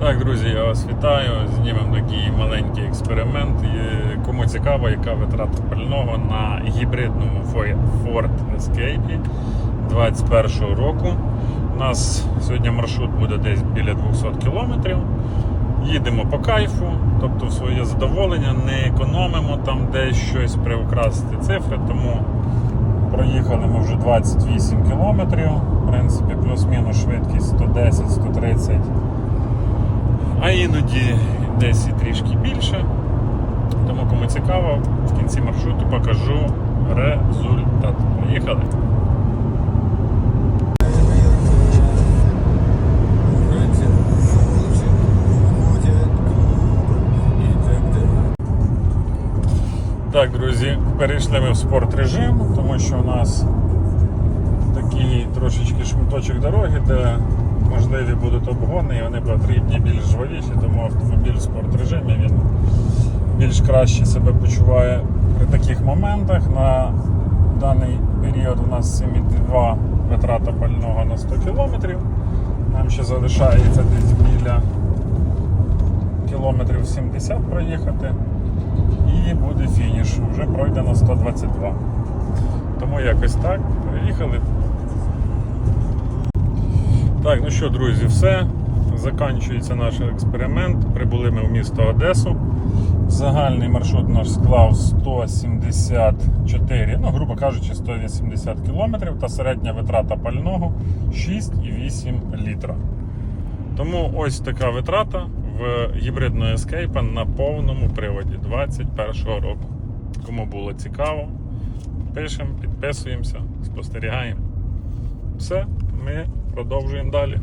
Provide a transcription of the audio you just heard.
Так, друзі, я вас вітаю. Знімемо такий маленький експеримент. Кому цікаво, яка витрата пального на гібридному Ford Escape 21 року. У нас сьогодні маршрут буде десь біля 200 кілометрів. Їдемо по кайфу, тобто в своє задоволення, не економимо там десь щось приукрасити цифри, тому проїхали ми вже 28 кілометрів. В принципі, плюс-мінус швидкість 110-130 а іноді десь і трішки більше. Тому кому цікаво, в кінці маршруту покажу результат. Поїхали. Так, друзі, перейшли ми в спорт режим, тому що у нас такий трошечки шматочок дороги, де можливі будуть обгони, і вони потрібні більш жвавіші, тому автомобіль в спорт режимі він більш краще себе почуває при таких моментах. На даний період у нас 7,2 витрата пального на 100 км. Нам ще залишається десь біля кілометрів 70 проїхати. І буде фініш. Вже пройдено 122. Тому якось так. Приїхали. Так, ну що, друзі, все. Закінчується наш експеримент. Прибули ми в місто Одесу. Загальний маршрут наш склав 174, ну, грубо кажучи, 180 кілометрів та середня витрата пального 6,8 літра. Тому ось така витрата в гібридного ескейпа на повному приводі 2021 року. Кому було цікаво, пишемо, підписуємося, спостерігаємо. Все, ми продовжуємо далі.